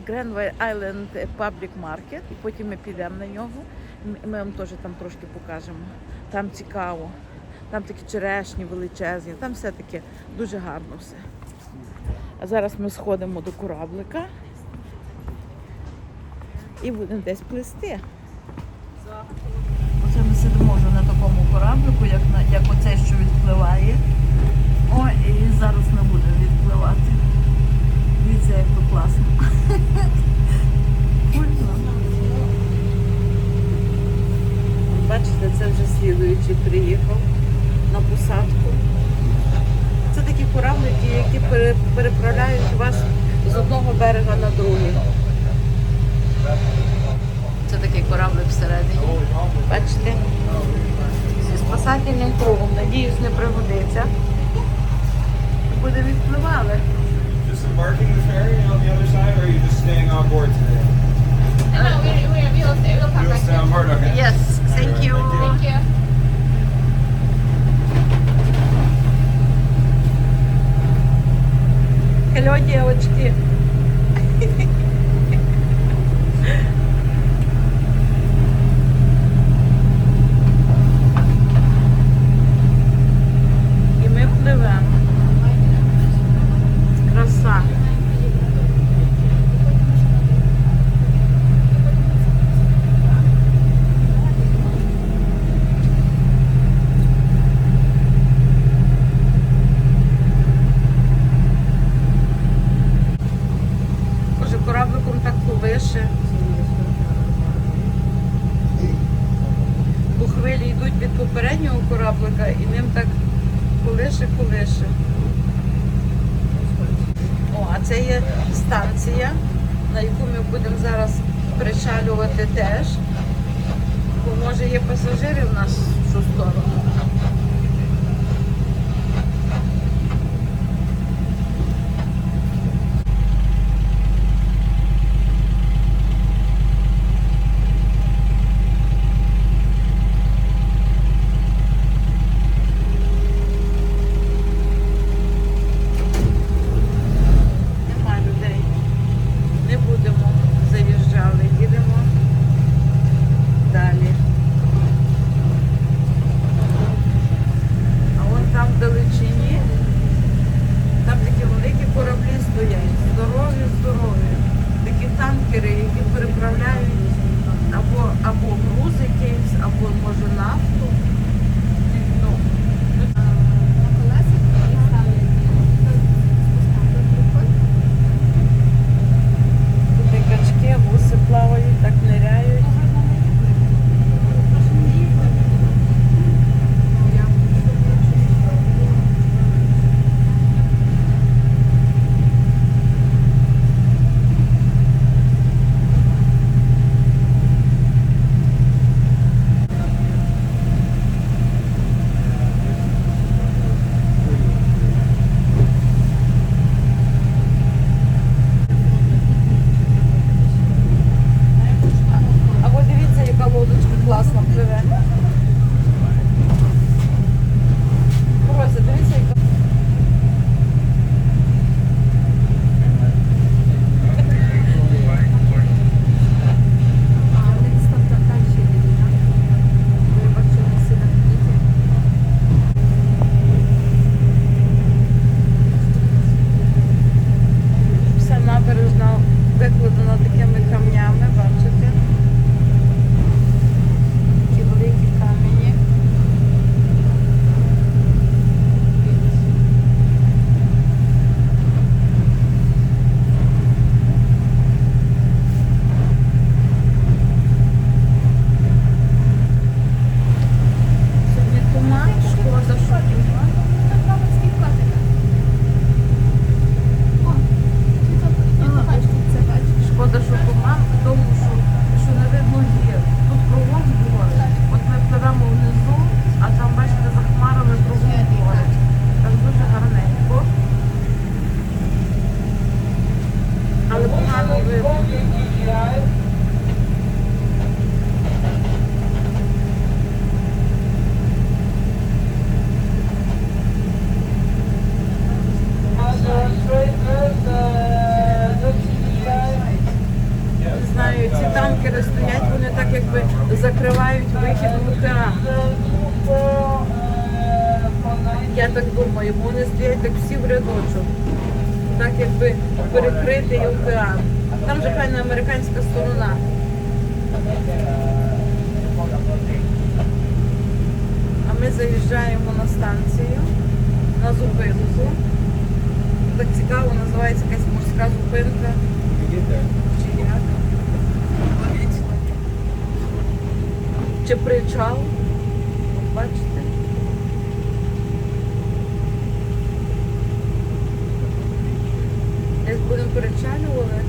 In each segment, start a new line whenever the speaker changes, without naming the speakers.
Granville Island Public Market, і потім ми підемо на нього. Ми вам теж там трошки покажемо. Там цікаво. Там такі черешні величезні, там все таке дуже гарно все. А зараз ми сходимо до кораблика і будемо десь плисти. Оце ми сидимо вже на такому кораблику, як, як оцей, що відпливає. О, і зараз не буде відпливати. Дивіться, як то класно. Бачите, це вже слідуючий приїхав на посадку. Це такі кораблики, які переправляють вас з одного берега на другий. Це такий кораблик всередині. Бачите? Зі спасательним кругом. Надіюсь, не пригодиться. Буде відпливали.
Just embarking the ferry on the other side, or are you just staying on board today?
No, we, we, we'll stay. We'll come
You'll
back.
stay on board, okay?
Yes, thank you.
Thank you.
Hello, девочки. Попереднього кораблика і ним так колише, колише. О, а це є станція, на яку ми будемо зараз причалювати теж. Бо може є пасажири в нас в цю сторону. Перекритий океан. Там же файна американська сторона. А ми заїжджаємо на станцію, на зупинку. Так цікаво, називається якась морська зупинка. Чи як? Чи причал? Бачите? Десь будемо перечалювали.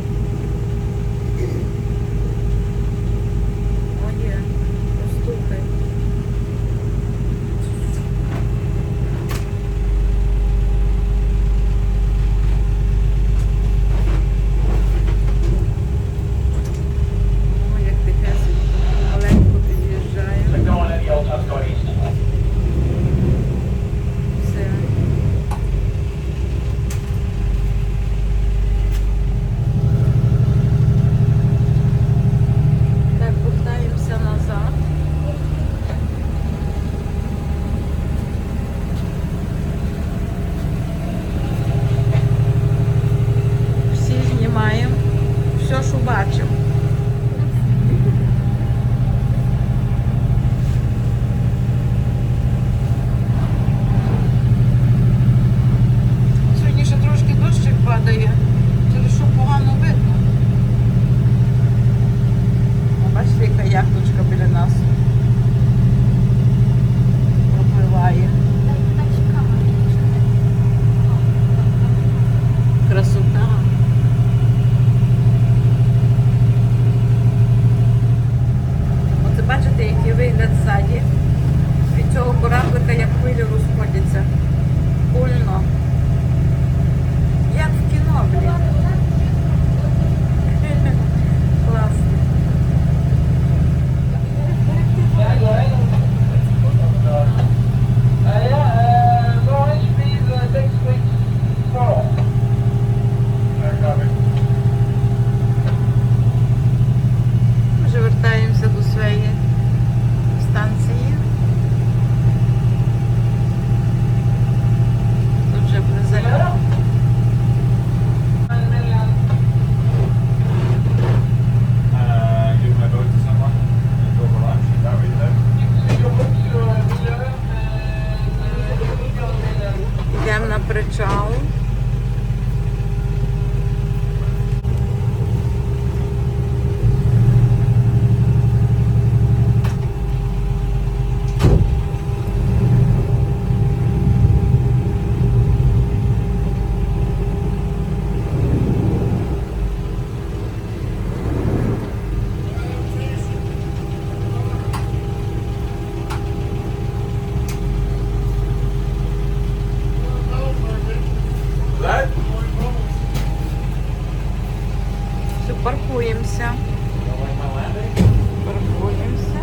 Паркуємося. Паркуємося.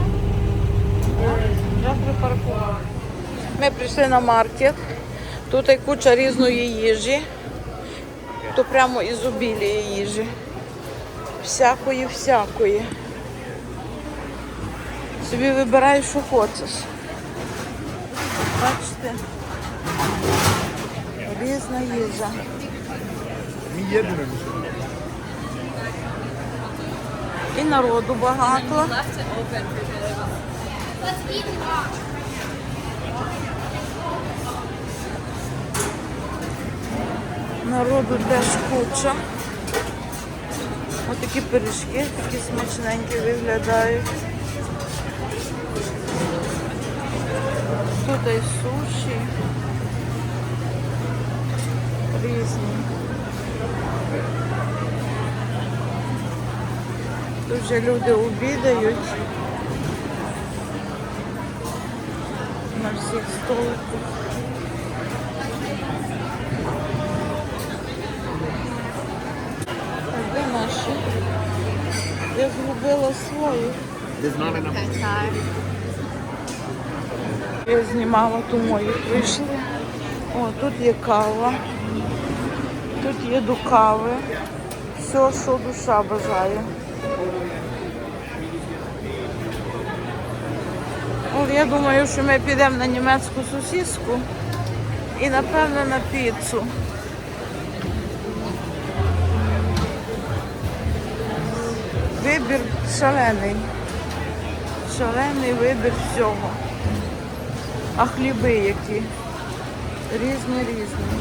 Вже припаркували. Ми прийшли на маркет. Тут є куча різної їжі. То прямо ізобілія їжі. Всякої, всякої. Собі вибирай, що хочеш. Бачите? Різна їжа. І народу багато. Народу теж куча. Ось такі пиріжки, такі смачненькі виглядають. Тут і суші. Різні. Тут вже люди обідають. На всіх столиках. А де наші? Я згубила свої. Я знімала, то мої прийшли. О, тут є кава. Тут є до кави. Все, що душа бажає. От я думаю, що ми підемо на німецьку сусідську. І напевно на піцу. Вибір шалений. Шалений вибір всього. А хліби які. Різні різні.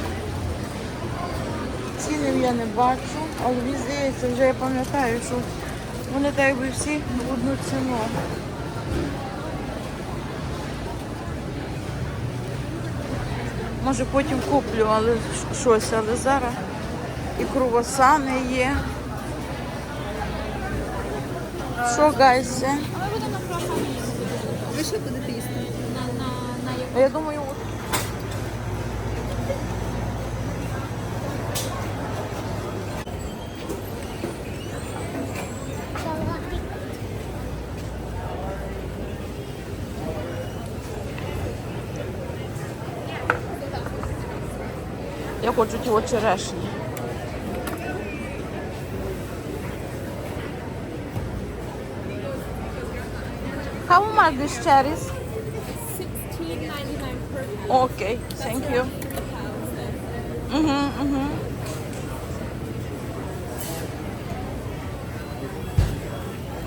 Цінів я не бачу, але мені здається, вже я пам'ятаю, що вони так якби всі в одну ціну. Може потім куплю, але щось, але зараз і круасани є. Що, гайсе?
А ми будемо на круасані їсти. Ви що будете їсти? На, на, на яку?
Я думаю, Я хочу ті от черешні. How much this cherries?
16.99 per pound.
Okay, thank you. Угу, угу.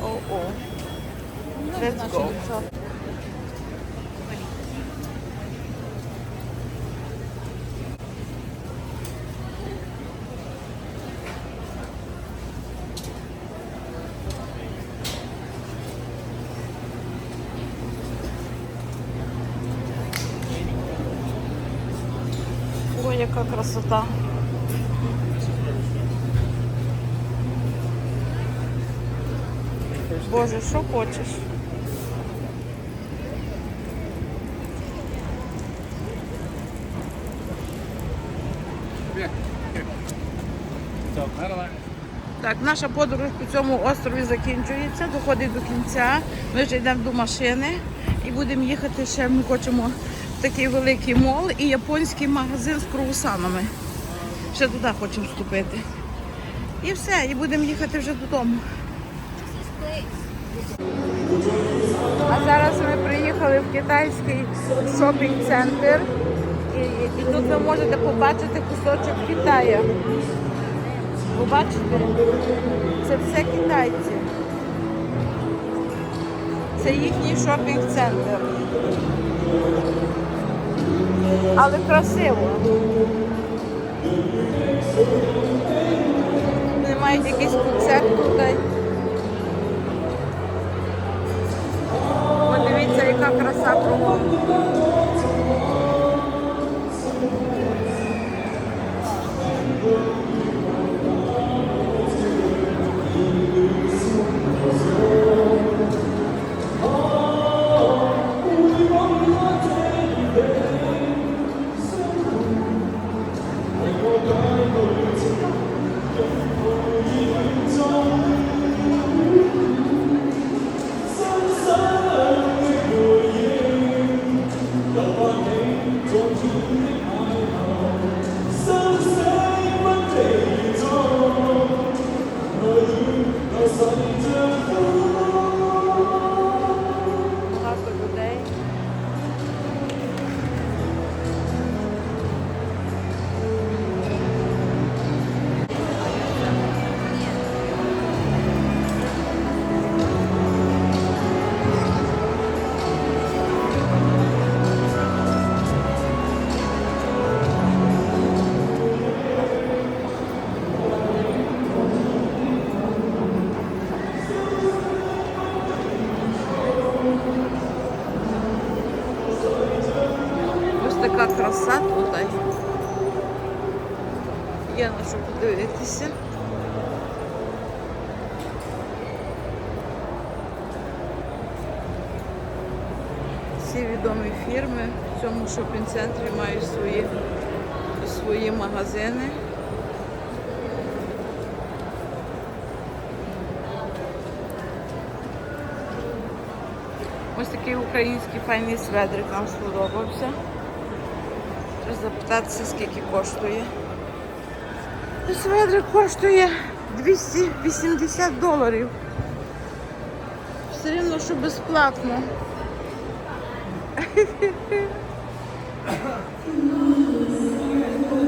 О, о. Let's go. Боже, що хочеш? Так, наша подорож по цьому острові закінчується, доходить до кінця. Ми вже йдемо до машини і будемо їхати ще. Ми хочемо в такий великий мол і японський магазин з круасанами. Ще туди хочемо вступити. І все, і будемо їхати вже додому. А зараз ми приїхали в китайський шопінг-центр. І, і тут ви можете побачити кусочок Китаю. Побачите? Це все китайці. Це їхній шопінг-центр. Але красиво. Вони мають якийсь концерт тут. Всі відомі фірми в цьому шопінг-центрі мають свої, свої магазини. Ось такий український файний сведрик нам сподобався. Треба запитатися, скільки коштує. Сведрик коштує 280 доларів. Все рівно, що безплатно.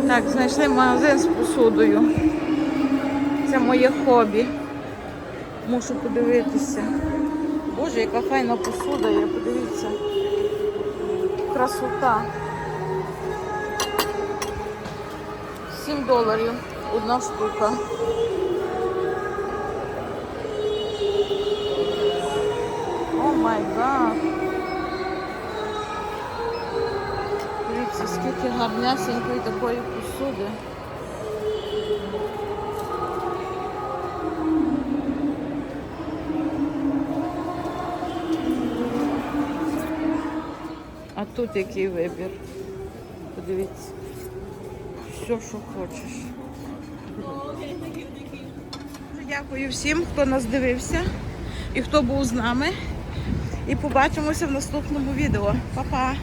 Так, знайшли магазин з посудою. Це моє хобі. Мушу подивитися. Боже, яка файна посуда є, подивіться. Красота. 7 доларів одна штука. О май гад. Скільки гарнесенької такої посуди. А тут який вибір. Подивіться. Все, що хочеш. Дякую всім, хто нас дивився і хто був з нами. І побачимося в наступному відео. Па-па!